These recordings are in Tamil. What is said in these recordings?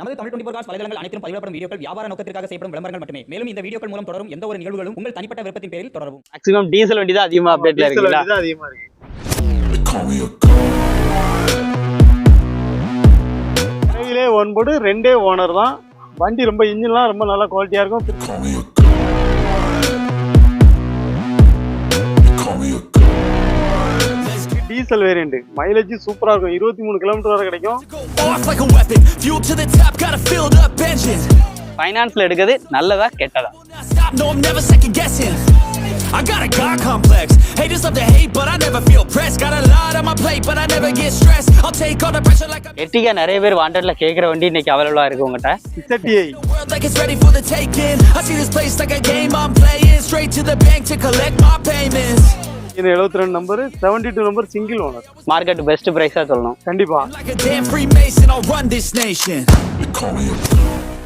நமது தமிழ் டுவெண்டி காஸ் வலைதளங்கள் அனைத்தும் பதிவிடப்படும் வீடியோக்கள் வியாபார நோக்கத்திற்காக செய்யப்படும் விளம்பரங்கள் மட்டுமே. மேலும் இந்த வீடியோக்கள் மூலம் தொடரும் எந்த ஒரு நிகழ்வுகளும் உங்கள் தனிப்பட்ட விருப்பத்தின் பேரில் தொடரவும். மேக்ஸிமம் டீசல் வண்டி தான் அதிகமா அப்டேட்ல டீசல் இருக்குங்களா வண்டி தான் அதிகமா இருக்கு. ஒன்பது ரெண்டே ஓனர் தான். வண்டி ரொம்ப இன்ஜின்லாம் ரொம்ப நல்லா குவாலிட்டியா இருக்கும். டீசல் வேரியண்ட் மைலேஜ் சூப்பரா இருக்கும் இருபத்தி மூணு கிலோமீட்டர் வரை கிடைக்கும் off like a weapon. Fuel to the top, got a filled up engine. ஃபைனான்ஸ்ல எடுக்கிறது நல்லதா கெட்டதா Not stop, no, I'm never second guessing. I got a God complex. Haters love to hate, but I never feel pressed. Got a lot on my plate, but I never get stressed. I'll take all the pressure like a Ertiga நிறைய பேர் வாண்டட்ல கேக்குற வண்டி இன்னைக்கு அவைலபிளா இருக்கு உங்ககிட்ட ZTI world like it's ready for the taking. I see this place like a game I'm playing. Straight to the bank to collect my payments. இது எழுபத்தி ரெண்டு number seventy two number single owner market best பிரைஸா சொல்லணும் கண்டிப்பா.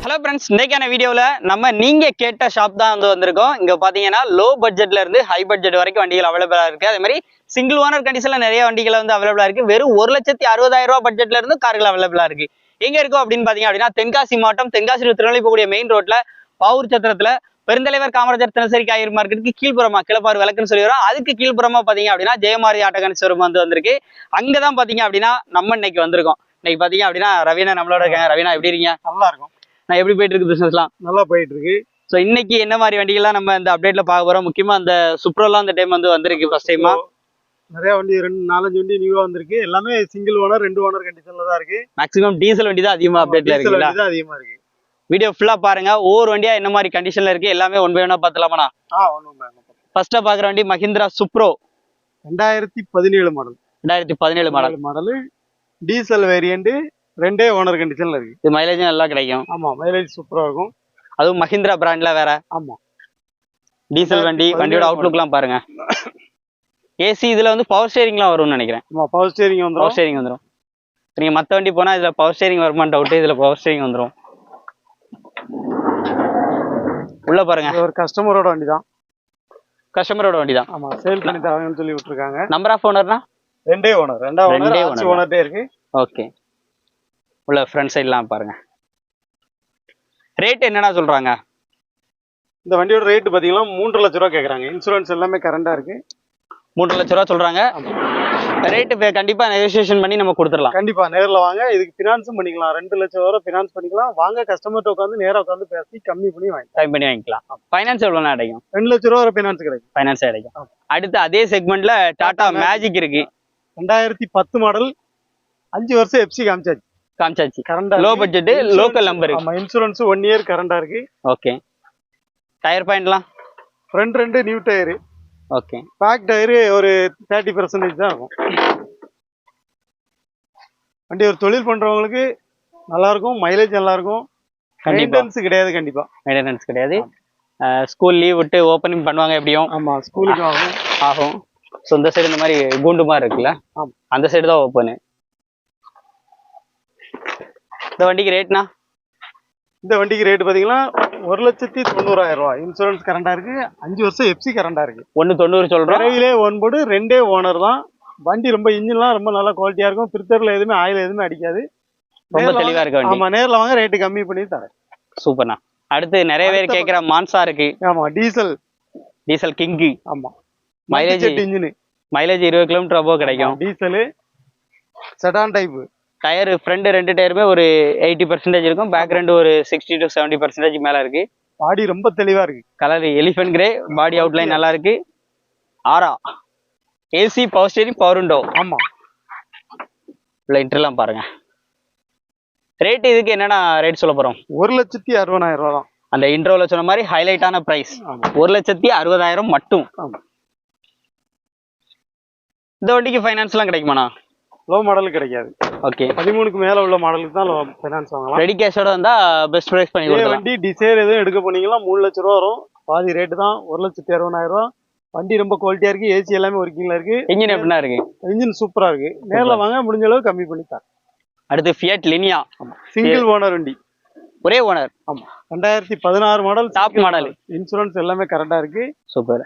ஹலோ ஃப்ரெண்ட்ஸ் இன்னைக்கான வீடியோவில் நம்ம நீங்க கேட்ட ஷாப் தான் வந்து வந்திருக்கோம். இங்க பாத்தீங்கன்னா லோ பட்ஜெட்ல இருந்து ஹை பட்ஜெட் வரைக்கும் வண்டிகள் அவைலபிளா இருக்கு. அதே மாதிரி சிங்கிள் ஓனர் கண்டிஷன்ல நிறைய வண்டிகள் வந்து அவைலபிளா இருக்கு. வெறும் ஒரு லட்சத்தி அறுபதாயிரம் ரூபாய் பட்ஜெட்ல இருந்து கார்கள் அவைலபிளா இருக்கு. எங்க இருக்கும் அப்படின்னு பாத்தீங்க அப்படின்னா தென்காசி மாவட்டம் தென்காசி திருநெல்வேலி போகக்கூடிய மெயின் ரோட்ல பாவூர் சத்திரத்துல பெருந்தலைவர் காமராஜர் தினசரி காய்கறி மார்க்கெட்டுக்கு கீழ்ப்புறமா கிளப்பாறு விளக்குன்னு சொல்லி வரோம். அதுக்கு கீழ்ப்புறமா பாத்தீங்க அப்படின்னா ஜெயமாரி ஆட்டோகன் ஷோரூம் வந்து வந்திருக்கு. அங்கதான் பாத்தீங்க அப்படின்னா நம்ம இன்னைக்கு வந்திருக்கோம். இன்னைக்கு பாத்தீங்க அப்படின்னா ரவீனா நம்மளோட இருக்காங்க. ரவீனா எப்படி இருக்கீங்க? நல்லா இருக்கும் நான் எப்படி போயிட்டு இருக்கு பிசினஸ்லாம் நல்லா போயிட்டு இருக்கு ஸோ இன்னைக்கு என்ன மாதிரி வண்டிகள்லாம் நம்ம இந்த அப்டேட்ல பார்க்க போறோம்? முக்கியமா அந்த சுப்ரோலாம் இந்த டைம் வந்து வந்திருக்கு ஃபர்ஸ்ட் டைமா நிறைய வண்டி ரெண்டு நாலஞ்சு வண்டி நியூவா வந்திருக்கு. எல்லாமே சிங்கிள் ஓனர் ரெண்டு ஓனர் கண்டிஷன்ல தான் இருக்கு. மேக்ஸிமம் டீசல் வண்டி தான் அதிகமா அப்டேட்ல தான் அதிகமா இருக்கு. வீடியோ ஃபுல்லா பாருங்க. ஒவ்வொரு வண்டியா என்ன மாதிரி கண்டிஷன்ல இருக்கு? எல்லாமே ஒன் பை ஒன்னா பார்த்துலாமா ஆ ஒன்றும் ஃபர்ஸ்டா பாக்குற வண்டி மஹிந்திரா சுப்ரோ ரெண்டாயிரத்தி பதினேழு மாடல் ரெண்டாயிரத்தி பதினேழு மாடல் மாடல் டீசல் வேரியண்ட் ரெண்டே ஓனர் கண்டிஷன்ல இருக்கு. இது மைலேஜும் நல்லா கிடைக்கும். ஆமா மைலேஜ் சூப்பரா இருக்கும். அதுவும் மஹிந்திரா பிராண்ட்ல வேற. ஆமா. டீசல் வண்டி வண்டியோட அவுட்லுக்லாம் பாருங்க. ஏசி இதுல வந்து பவர் ஸ்டேரிங்லாம் வரும்னு நினைக்கிறேன். ஆமா பவர் ஸ்டேரிங் பவர் வந்துரும். ஸ்டேரிங் வந்துடும் நீங்க மத்த வண்டி போனா இதுல பவர் ஸ்டேரிங் வருமான்னு டவுட் இதுல பவர் ஸ்டேரிங் வந்துடும் உள்ள பாருங்க. ஒரு கஸ்டமரோட வண்டி தான் கஸ்டமரோட வண்டி தான் ஆமா சேல் பண்ணி தராங்கன்னு சொல்லி விட்டுருக்காங்க. நம்பர் ஆஃப் ஓனர்னா ரெண்டே ஓனர் ரெண்டா ரெண்டே ஓனர். ஓனர்ட்டே இருக்கு. ஓகே உள்ள ஃப்ரண்ட் சைட்லாம் பாருங்க. ரேட் என்னடா சொல்றாங்க? இந்த வண்டியோட ரேட் பாத்தீங்கன்னா மூன்று லட்ச ரூபா கேக்குறாங்க. இன்சூரன்ஸ் எல்லாமே கரண்டா இருக்கு. மூன்று லட்ச ரூபா சொல்றாங்க. ரேட்டு கண்டிப்பா நெகோசியேஷன் பண்ணி நம்ம கொடுத்துடலாம். கண்டிப்பா நேர்ல வாங்க. இதுக்கு பினான்ஸும் பண்ணிக்கலாம். ரெண்டு லட்சம் வரை பினான்ஸ் பண்ணிக்கலாம். வாங்க கஸ்டமர்கிட்ட உட்காந்து நேரா உட்காந்து பேசி கம்மி பண்ணி வாங்க டைம் பண்ணி வாங்கிக்கலாம். ஃபைனான்ஸ் எவ்வளோ கிடைக்கும்? ரெண்டு லட்ச ரூபா வரை பினான்ஸ் கிடைக்கும். ஃபைனான்ஸ் கிடைக்கும். அடுத்து அதே செக்மெண்ட்ல டாடா மேஜிக் இருக்கு. ரெண்டாயிரத்தி பத்து மாடல் அஞ்சு வருஷம் எஃப்சி காமிச்சாச்சு. காமிச்சாச்சு. கரண்டா லோ பட்ஜெட் லோக்கல் நம்பர் ஆமா இன்சூரன்ஸ் ஒன் இயர் கரண்டா இருக்கு. ஓகே டயர் பாயிண்ட்லாம் ஃப்ரண்ட் ரெண்டு new tyre okay back tyre ஒரு தேர்ட்டி பர்சன்டேஜ் தான் இருக்கும். வண்டி ஒரு தொழில் பண்றவங்களுக்கு நல்லா இருக்கும் மைலேஜ் நல்லா இருக்கும் கண்டிப்பா. மெயின்டெனன்ஸ் கிடையாது கண்டிப்பா. மெயின்டெனன்ஸ் கிடையாது. ஸ்கூல் லீவ் விட்டு ஓப்பனிங் பண்ணுவாங்க எப்படியும்? ஆமா ஸ்கூலுக்கு ஆகும். ஆகும். ஸோ இந்த சைடு இந்த மாதிரி கூண்டு மாதிரி இருக்குல்ல. அந்த சைடு தான் ஓப்பனு இந்த வண்டிக்கு ரேட்னா இந்த வண்டிக்கு ரேட் பாத்தீங்கன்னா ஒரு லட்சத்தி தொண்ணூறாயிரம் ரூபாய். இன்சூரன்ஸ் கரண்டா இருக்கு. அஞ்சு வருஷம் எஃப்சி கரண்டா இருக்கு. ஒன்று தொண்ணூறு சொல்கிறோம் விரைவிலே ஒன்பது ரெண்டே ஓனர் தான். வண்டி ரொம்ப இன்ஜின்லாம் ரொம்ப நல்லா குவாலிட்டியா இருக்கும். பிரித்தர்ல எதுவுமே ஆயில் எதுவுமே அடிக்காது. ரொம்ப நேர்ல தெளிவா வாங்க- இருக்க வண்டி. ஆமா நேர்ல வாங்க ரேட்டு கம்மி பண்ணி தரேன். சூப்பர்ண்ணா. அடுத்து நிறைய பேர் கேட்குற மான்சா இருக்கு. ஆமா டீசல் டீசல் கிங்கு ஆமா. Mileage? இன்ஜின் மைலேஜ் இருபது கிலோமீட்டர் அபோவ் கிடைக்கும். Diesel sedan type tyre front ரெண்டு டயருமே ஒரு எயிட்டி பர்சன்டேஜ் இருக்கும். பேக் ரெண்டு ஒரு சிக்ஸ்டி டு செவன்டி பர்சன்டேஜ் மேல இருக்கு. பாடி ரொம்ப தெளிவா இருக்கு. Colour elephant grey body outline நல்லா இருக்கு. ஆரா AC power steering power window ஆமா. உள்ள இன்டர்லாம் பாருங்க. ரேட் இதுக்கு என்னன்னா ரேட் சொல்ல போறோம்? ஒரு லட்சத்தி அறுபதாயிரம் ரூபா தான். அந்த இன்ட்ரோல சொன்ன மாதிரி ஹைலைட்டான பிரைஸ் ஒரு லட்சத்தி அறுபதாயிரம் மட்டும். இந்த வண்டிக்கு ஃபைனான்ஸ்லாம் கிடைக்குமாண்ணா? லோ மாடல் கிடைக்காது. ஓகே பதிமூணுக்கு மேல உள்ள மாடலுக்கு தான் லோ ஃபைனான்ஸ் வாங்கலாம். ரெடி கேஷோட வந்தா பெஸ்ட் ப்ரைஸ் பண்ணி கொடுக்கலாம். வண்டி டிசைர் எதுவும் எடுக்க போனீங்கன்னா மூணு லட்ச ரூபா வரும். பாதி ரேட்டு தான். ஒரு லட்சத்தி அறுபதாயிரம் ரூபா. வண்டி ரொம்ப குவாலிட்டியா இருக்கு. ஏசி எல்லாமே ஒர்க்கிங்ல இருக்கு. இன்ஜின் எப்படின்னா இருக்கு? இன்ஜின் சூப்பரா இருக்கு. நேர்ல வாங்க முடிஞ்ச அளவு கம்மி பண்ணி தரேன். அடுத்து ஃபியட் லினியா சிங்கிள் ஓனர் வண்டி. ஒரே ஓனர் ஆமா. ரெண்டாயிரத்தி பதினாறு மாடல் டாப் மாடல் இன்சூரன்ஸ் எல்லாமே கரெக்டா இருக்கு. சூப்பர்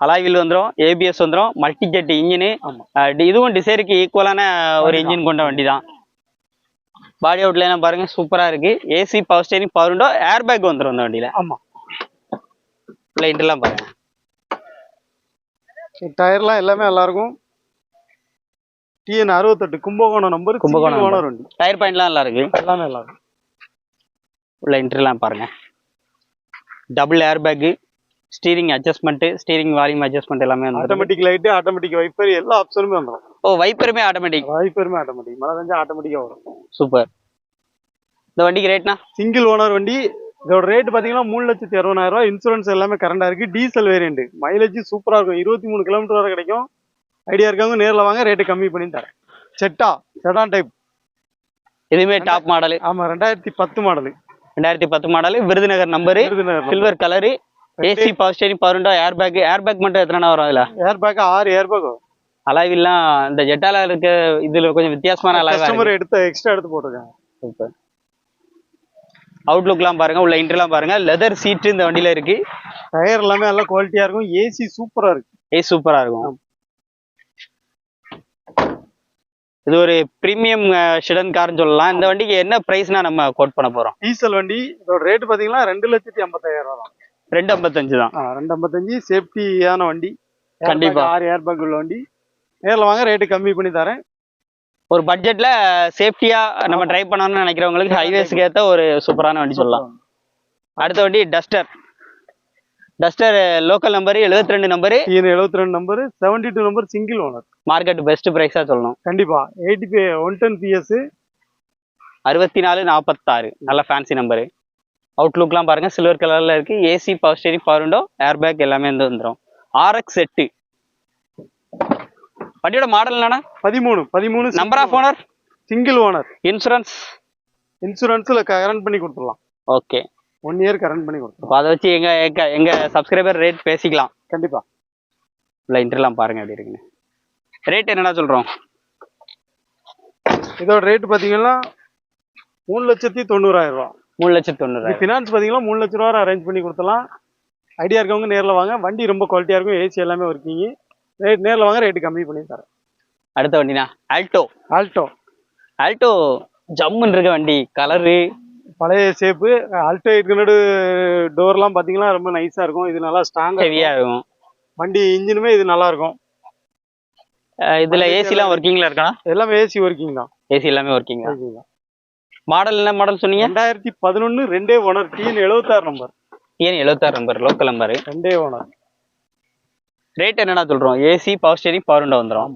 அலாயில் வந்துரும் ஏபிஎஸ் வந்துரும் மல்டி ஜெட் இன்ஜினு இதுவும் டிசைருக்கு ஈக்குவலான ஒரு இன்ஜின் கொண்ட வண்டி தான் பாடி அவுட்லாம் பாருங்க சூப்பரா இருக்கு. AC power steering power window air bag வந்துரும் இந்த வண்டியில. ஆமா. உள்ள இன்டர்லாம் பாருங்க. டயர்லாம் எல்லாமே நல்லா இருக்கும் டிஎன் அறுபத்தெட்டு கும்பகோணம் நம்பர் கும்பகோணம் வண்டி. டயர் பாயிண்ட்லாம் நல்லா இருக்கு எல்லாமே நல்லா இருக்கும் உள்ள இன்டர்லாம் பாருங்க. Double air bag steering adjustment steering volume adjustment எல்லாமே ஆட்டோமேட்டிக் லைட்டு ஆட்டோமேட்டிக் வைப்பர் எல்லா ஆப்ஷனுமே வந்துடும் ஓ வைப்பருமே ஆட்டோமேட்டிக் வைப்பருமே ஆட்டோமேட்டிக் மழை செஞ்சா ஆட்டோமேட்டிக்காக வரும். சூப்பர் இந்த வண்டிக்கு ரேட்னா சிங்கிள் ஓனர் வண்டி. இதோட ரேட் பார்த்தீங்கன்னா மூணு லட்சத்தி அறுபதாயிரம் ரூபாய். இன்சூரன்ஸ் எல்லாமே கரண்டாக இருக்கு. டீசல் வேரியண்ட் மைலேஜ் சூப்பராக இருக்கும். இருபத்தி மூணு கிலோமீட்டர் வரை கிடைக்கும். ஐடியா இருக்கவங்க நேரில் வாங்க ரேட்டு கம்மி பண்ணி தரேன். செட்டா செடான் டைப் இதுவுமே டாப் மாடல் ஆமாம் ரெண்டாயிரத்தி பத்து மாடலு ரெண்டாயிரத்தி பத்து model Virudhunagar number silver colour AC power steering power window air bag air bag மட்டும் எத்தனை வரும் அதுல? ஏர் பேக் ஆறு ஏர் பேக் அலாவில்லாம் இந்த ஜெட்டால இருக்க இதுல கொஞ்சம் வித்தியாசமான அலாவா கஸ்டமர் எடுத்து எக்ஸ்ட்ரா எடுத்து போட்டிருக்காங்க. சூப்பர் அவுட்லுக்லாம் பாருங்க உள்ள இன்டர்லாம் பாருங்க. லெதர் சீட் இந்த வண்டியில இருக்கு. டயர் எல்லாமே நல்லா குவாலிட்டியாக இருக்கும். ஏசி சூப்பராக இருக்கு. ஏ சூப்பரா இருக்கும். இது ஒரு பிரீமியம் ஷிடன் கார்னு சொல்லலாம். இந்த வண்டிக்கு என்ன பிரைஸ்னா நம்ம கோட் பண்ண போறோம்? டீசல் வண்டி இதோட ரேட் பார்த்தீங்கன்னா ரெண்டு லட்சத்தி ஐம்பத்தாயிரம் ரூபா ரெண்டு ஐம்பத்தஞ்சு தான். ரெண்டு ஐம்பத்தஞ்சு சேஃப்டியான வண்டி. Airbag கண்டிப்பா. ஆறு ஏர் பேக் உள்ள வண்டி. நேரில் வாங்க ரேட்டு கம்மி பண்ணி தரேன். ஒரு பட்ஜெட்ல சேஃப்டியா நம்ம ட்ரை பண்ணணும்னு நினைக்கிறவங்களுக்கு ஹைவேஸ்க்கு ஏத்த ஒரு சூப்பரான வண்டி சொல்லலாம். அடுத்த வண்டி டஸ்டர் டஸ்டர் லோக்கல் நம்பர் 72 ரெண்டு நம்பரு எழுபத்தி ரெண்டு number seventy two number single owner market best பிரைஸா சொல்லணும். கண்டிப்பா. எயிட்டி ஒன் டென் பிஎஸ் அறுபத்தி நாலு நாற்பத்தாறு நல்ல ஃபேன்சி நம்பரு அவுட்லுக்லாம் பாருங்க. சில்வர் கலர்ல இருக்கு. AC power steering power window air bag எல்லாமே வந்து வந்துடும் ஆர்எக்ஸ் எட்டு வண்டியோட மாடல் என்னன்னா பதிமூணு. பதிமூணு number of owner single owner insurance இன்சூரன்ஸ்ல current பண்ணி கொடுத்துடலாம். ஓகே ஒன் இயர் கரண்ட் பண்ணி கொடுத்துடலாம். அப்போ அதை வச்சு எங்க எங்க எங்க சப்ஸ்கிரைபர் ரேட் பேசிக்கலாம். கண்டிப்பா. உள்ள இன்டர்லாம் பாருங்க எப்படி இருக்குன்னு. ரேட் என்னடா சொல்றோம்? இதோட ரேட் பாத்தீங்கன்னா மூணு லட்சத்தி தொண்ணூறாயிரம் ரூபா. மூணு லட்சத்தி தொண்ணூறு ஃபினான்ஸ் பாத்தீங்கன்னா மூணு லட்ச ரூபா அரேஞ்ச் பண்ணி கொடுத்துடலாம். ஐடியா இருக்கவங்க நேரில் வாங்க. வண்டி ரொம்ப குவாலிட்டியா இருக்கும். ஏசி எல்லாமே ஒர்க்கிங் ரேட் நேரில் வாங்க ரேட்டு கம்மி பண்ணி தரேன். அடுத்த வண்டினா ஆல்டோ ஆல்டோ ஆல்டோ ஜம்முன்னு இருக்க வண்டி கலரு பழைய ஷேப்பு ஆல்டோ எயிட் டோர்லாம் பார்த்தீங்கன்னா ரொம்ப நைஸாக இருக்கும். இது நல்லா ஸ்ட்ராங்காக ஹெவியா இருக்கும். வண்டி இன்ஜினுமே இது நல்லா இருக்கும். இதுல ஏசிலாம் ஒர்க்கிங்ல இருக்கா? எல்லாமே ஏசி ஒர்க்கிங் தான். ஏசி எல்லாமே ஒர்க்கிங் தான். மாடல் என்ன மாடல் சொன்னீங்க? ரெண்டாயிரத்தி பதினொன்று ரெண்டே ஓனர் டிஎன் எழுபத்தாறு நம்பர். ஏன் எழுபத்தாறு நம்பர் லோக்கல் நம்பர் ரெண்டே ஓனர். ரேட் என்னடா சொல்றோம்? AC power steering power window வந்துடும்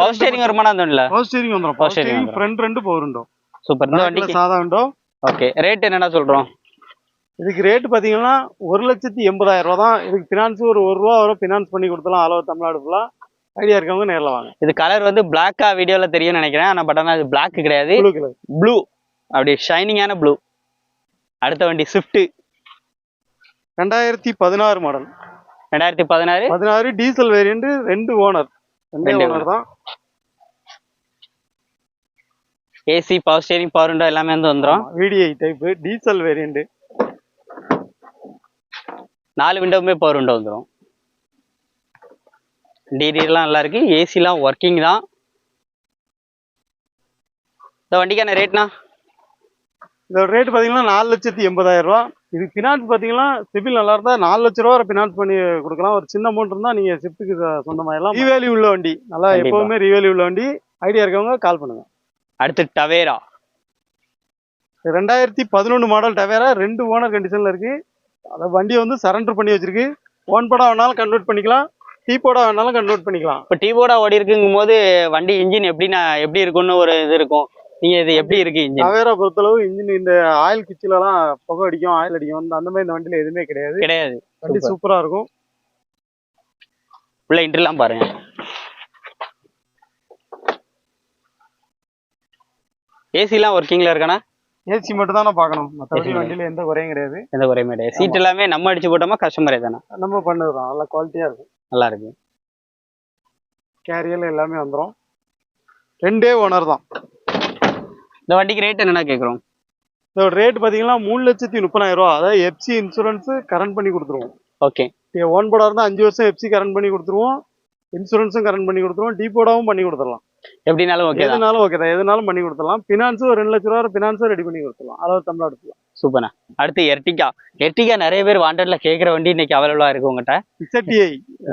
பவர் ஸ்டேரிங் வருமானம் அந்த வண்டியில பவர் ஸ்டீரிங் வந்துடும் பவர் ஸ்டீரிங். ஃப்ரண்ட் ரெண்டு பவர் உண்டோ சூப்பர் இந்த வண்டிக்கு சாதா உண்டோ ஓகே ரேட் என்னடா சொல்றோம்? இதுக்கு ரேட் பார்த்தீங்கன்னா ஒரு லட்சத்தி எண்பதாயிரம் ரூபா தான் இதுக்கு ஃபினான்ஸ் ஒரு ஒரு ரூபா வரை ஃபினான்ஸ் பண்ணி கொடுத்தலாம் அளவு தமிழ்நாடு ஃபுல்லாக ஐடியா இருக்கவங்க நேரில் வாங்க. இது கலர் வந்து பிளாக்கா வீடியோல தெரியும்னு நினைக்கிறேன். ஆனா பட் ஆனா இது பிளாக் கிடையாது. ப்ளூ அப்படி ஷைனிங்கான ப்ளூ அடுத்த வண்டி ஸ்விஃப்ட் ரெண்டாயிரத்தி பதினாறு மாடல் ரெண்டாயிரத்தி பதினாறு? பதினாறு டீசல் வேரியண்ட் ரெண்டு ஓனர் ரெண்டே ஓனர் தான். AC power steering power window எல்லாமே வந்து வந்துடும் விடிஐ டைப்பு டீசல் வேரியண்ட் நாலு விண்டோவுமே பவர் விண்டோ வந்துடும் இன்டீரியர்லாம் நல்லா இருக்கு ஏசிலாம் ஒர்க்கிங் தான். இந்த வண்டிக்கான ரேட்னா இதோட ரேட் பார்த்தீங்கன்னா நாலு லட்சத்தி எண்பதாயிரம் ரூபா இது ஃபினான்ஸ் பார்த்தீங்கன்னா சிபில் நல்லா இருந்தால் நாலு லட்ச ரூபா ஃபினான்ஸ் பண்ணி கொடுக்கலாம். ஒரு சின்ன அமௌண்ட் இருந்தால் நீங்கள் ஷிஃப்ட்டுக்கு சொந்தமாயிடலாம் ரீவேல்யூ உள்ள வண்டி. நல்லா. எப்போவுமே ரீவேல்யூ உள்ள வண்டி. ஐடியா இருக்கவங்க கால் பண்ணுங்க. அடுத்து டவேரா ரெண்டாயிரத்தி பதினொன்று மாடல் டவேரா ரெண்டு ஓனர் கண்டிஷனில் இருக்கு. அந்த வண்டியை வந்து சரண்டர் பண்ணி வச்சிருக்கு. ஓன் படம் வேணாலும் கன்வெர்ட் பண்ணிக்கலாம். டீ போடா வேணாலும் கன்வெர்ட் பண்ணிக்கலாம். இப்போ டீபோர்டா ஓடி இருக்குங்கும் போது வண்டி இன்ஜின் எப்படின்னா எப்படி இருக்கும்னு ஒரு இது இருக்கும். நீங்க இது எப்படி இருக்கு இன்ஜின்? டவேரா பொறுத்தளவு இன்ஜின் இந்த ஆயில் கிச்சிலலாம் புகை அடிக்கும் ஆயில் அடிக்கும். அந்த அந்த மாதிரி இந்த வண்டியில் எதுவுமே கிடையாது. கிடையாது. வண்டி. சூப்பராக இருக்கும். உள்ள இன்டர்லாம் பாருங்க. ஏசிலாம் ஒர்க்கிங்ல இருக்கானா? ஏசி மட்டும் தானே பார்க்கணும் மற்றபடி வண்டியில் எந்த குறையும் கிடையாது. எந்த குறையுமே கிடையாது. சீட் எல்லாமே நம்ம அடிச்சு போட்டோமா கஸ்டமரே தானே நம்ம பண்ணுறோம் நல்லா குவாலிட்டியாக இருக்கும் நல்லா இருக்கு. கேரியல் எல்லாமே வந்துடும் ரெண்டே ஓனர் தான். இந்த வண்டிக்கு ரேட் என்னன்னா கேக்குறோம்? இதோட ரேட் பார்த்தீங்கன்னா மூணு லட்சத்தி முப்பதாயிரம் ரூபா. அதாவது எஃப்சி இன்சூரன்ஸ் கரண்ட் பண்ணி கொடுத்துருவோம். ஓகே ஓன் போர்டாக இருந்தால் அஞ்சு வருஷம் எஃப்சி கரண்ட் பண்ணி கொடுத்துருவோம். இன்சூரன்ஸும் கரண்ட் பண்ணி கொடுத்துருவோம். டீ போர்டாவும் பண்ணி கொடுத்துடலாம். எப்படினாலும் ஓகே தான். எதுனாலும் ஓகே தான். எதுனாலும் பண்ணி கொடுத்துடலாம். ஃபினான்ஸும் ஒரு ரெண்டு லட்ச ரூபா ஃபினான்ஸும் ரெடி பண்ணி கொடுத்துடலாம். அளவு தமிழ் எடுத்துலாம் சூப்பர்ண்ணா அடுத்து எர்டிகா. எர்டிகா நிறைய பேர் வாண்டட்ல கேட்குற வண்டி இன்னைக்கு அவைலபிளா இருக்கு உங்ககிட்ட. ZDI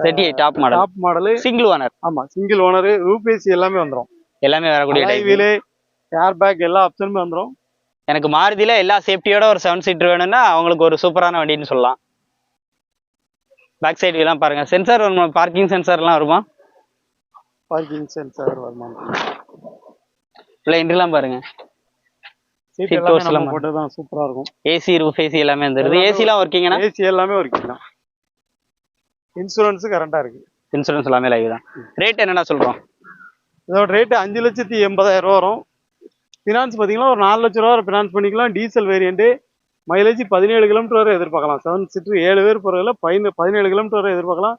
thirty top model top model single owner ஆமா சிங்கிள் ஓனரு ரூபேசி எல்லாமே வந்துரும். எல்லாமே வரக்கூடிய டைப் வீலு ஏர் பேக் எல்லா ஆப்ஷனுமே வந்துரும். எனக்கு மாருதியில எல்லா சேஃப்டியோட ஒரு செவன் சீட்டர் வேணும்னா அவங்களுக்கு ஒரு சூப்பரான வண்டின்னு சொல்லலாம். பேக் சைடு எல்லாம் பாருங்க. சென்சார் வருமா பார்க்கிங் சென்சார்லாம் வருமா? பார்க்கிங் சென்சார் வருமானம் இல்லை இன்றுலாம் பாருங்க. சீட் Seat எல்லாமே எல்லாம் போட்டு தான் சூப்பரா இருக்கும். ஏசி ரூஃப் ஏசி எல்லாமே வந்துருது. எல்லாமே ஏசிலாம் ஒர்க்கிங்கனா ஏசி எல்லாமே ஒர்க்கிங் இன்சூரன்ஸ் கரண்டா இருக்கு. இன்சூரன்ஸ் எல்லாமே லைவ் தான். ரேட் என்னடா சொல்றோம்? இதோட ரேட்டு அஞ்சு லட்சத்தி எண்பதாயிரம் ரூபா வரும். ஃபினான்ஸ் பார்த்தீங்கன்னா ஒரு நாலு லட்ச ரூபா ஃபினான்ஸ் பண்ணிக்கலாம். டீசல் வேரியண்ட்டு மைலேஜ் பதினேழு கிலோமீட்டர் வரை எதிர்பார்க்கலாம். செவன் சீட்டர் ஏழு பேர் போகிறதுல பதின பதினேழு கிலோமீட்டர் வரை எதிர்பார்க்கலாம்.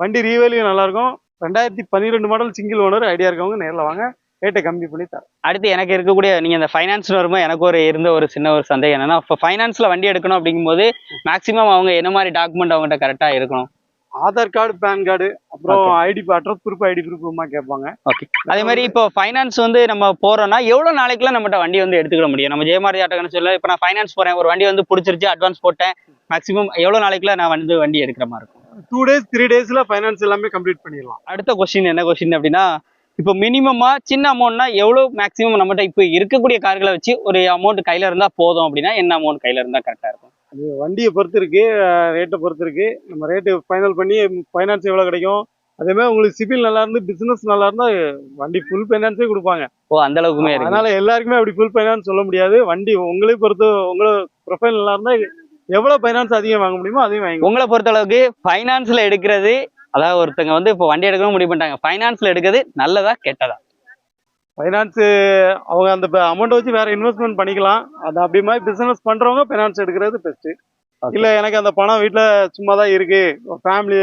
வண்டி ரீவேலியும் நல்லா இருக்கும். ரெண்டாயிரத்தி பன்னிரெண்டு மாடல் சிங்கிள் ஓனர் ஐடியா இருக்கவங்க நேரில் வாங்க. ரேட்டை கம்மி பண்ணி தரேன். அடுத்து எனக்கு இருக்கக்கூடிய நீங்க இந்த ஃபைனான்ஸ் வரும்போது எனக்கு ஒரு இருந்த ஒரு சின்ன ஒரு சந்தேகம் என்னன்னா இப்போ ஃபைனான்ஸ்ல வண்டி எடுக்கணும் அப்படிங்கும்போது மேக்ஸிமம் அவங்க என்ன மாதிரி டாக்குமெண்ட் அவங்ககிட்ட கரெக்டா இருக்கணும்? ஆதார் கார்டு பேன் கார்டு அப்புறம் ஐடி அட்ரஸ் ப்ரூஃப் ஐடி ப்ரூஃப்மா கேட்பாங்க. ஓகே அதே மாதிரி இப்போ ஃபைனான்ஸ் வந்து நம்ம போறோம்னா எவ்வளவு நாளைக்குலாம் நம்மகிட்ட வண்டி வந்து எடுத்துக்கிட முடியும்? நம்ம ஜெயமாரி ஆட்டோன்னு சொல்ல இப்போ நான் ஃபைனான்ஸ் போறேன் ஒரு வண்டி வந்து பிடிச்சிருச்சு அட்வான்ஸ் போட்டேன் மேக்ஸிமம் எவ்வளவு நாளைக்குள்ள நான் வந்து வண்டி எடுக்கிற மாதிரி இருக்கும்? டூ டேஸ் த்ரீ டேஸில் ஃபைனான்ஸ் எல்லாமே கம்ப்ளீட் பண்ணிடலாம். அடுத்த கொஸ்டின் என்ன கொஸ்டின் அப்படின்னா இப்போ மினிமமா சின்ன அமௌண்ட்னா எவ்வளவு மேக்ஸிமம் நம்மகிட்ட இப்போ இருக்கக்கூடிய கார்களை வச்சு ஒரு அமௌண்ட் கையில இருந்தா போதும் அப்படின்னா என்ன அமௌண்ட் கையில இருந்தா கரெக்டா இருக்கும்? அது வண்டியை பொறுத்து இருக்கு ரேட்டை பொறுத்து இருக்கு நம்ம ரேட்டு ஃபைனல் பண்ணி ஃபைனான்ஸ் எவ்வளோ கிடைக்கும்? அதே மாதிரி உங்களுக்கு சிபில் நல்லா இருந்து பிசினஸ் நல்லா இருந்தா வண்டி ஃபுல் ஃபைனான்ஸே கொடுப்பாங்க. ஓ அந்த அளவுக்குமே அதனால எல்லாருக்குமே அப்படி ஃபுல் ஃபைனான்ஸ் சொல்ல முடியாது. வண்டி உங்களை பொறுத்து உங்களோட ப்ரொஃபைல் நல்லா இருந்தா எவ்வளவு ஃபைனான்ஸ் அதிகம் வாங்க முடியுமோ அதையும் வாங்கி உங்களை பொறுத்த அளவுக்கு ஃபைனான்ஸ்ல எடுக்கிறது அதாவது ஒருத்தங்க வந்து இப்போ வண்டி எடுக்கணும் முடிவு பண்ணிட்டாங்க. ஃபைனான்ஸ்ல எடுக்கிறது நல்லதா கெட்டதா? ஃபைனான்ஸ் அவங்க அந்த அமௌண்ட் வச்சு வேற இன்வெஸ்ட்மெண்ட் பண்ணிக்கலாம். அது அப்படி மாதிரி பிசினஸ் பண்றவங்க ஃபைனான்ஸ் எடுக்கிறது பெஸ்ட் இல்ல எனக்கு அந்த பணம் வீட்ல சும்மா தான் இருக்கு ஃபேமிலி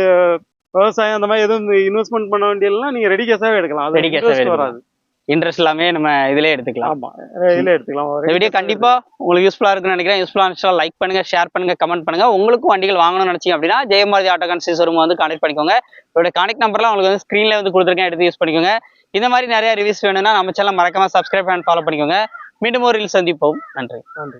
விவசாயம் அந்த மாதிரி எதுவும் இன்வெஸ்ட்மெண்ட் பண்ண வேண்டியதுலாம் நீங்க ரெடி கேஸாவே எடுக்கலாம். அது interest எடுக்கலாம். வராது. இன்ட்ரெஸ்ட் எல்லாமே நம்ம இதுலயே எடுத்துக்கலாம். ஆமா இதுல எடுத்துக்கலாம். இந்த வீடியோ கண்டிப்பா உங்களுக்கு யூஸ்ஃபுல்லா இருக்குன்னு நினைக்கிறேன். யூஸ்ஃபுல்லா லைக் பண்ணுங்க ஷேர் பண்ணுங்க கமெண்ட் பண்ணுங்க. உங்களுக்கும் வண்டிகள் வாங்கணும்னு நினைச்சீங்க அப்படின்னா ஜெயமாரதி ஆட்டோ கன்சல்ஸ் ரூம் வந்து கான்டெக்ட் பண்ணிக்கோங்க. இதோட கான்டெக்ட் நம்பர்லாம் உங்களுக்கு வந்து ஸ்க்ரீன்ல வந்து கொடுத்துருக்கேன். எடுத்து யூஸ் பண்ணிக்கோங்க. இந்த மாதிரி நிறைய ரிவ்யூஸ் வேணும்னா நம்ம சேனல் மறக்காம சப்ஸ்கிரைப் அண்ட் ஃபாலோ பண்ணிக்கோங்க. மீண்டும் ஒரு reel சந்திப்போம். நன்றி. நன்றி.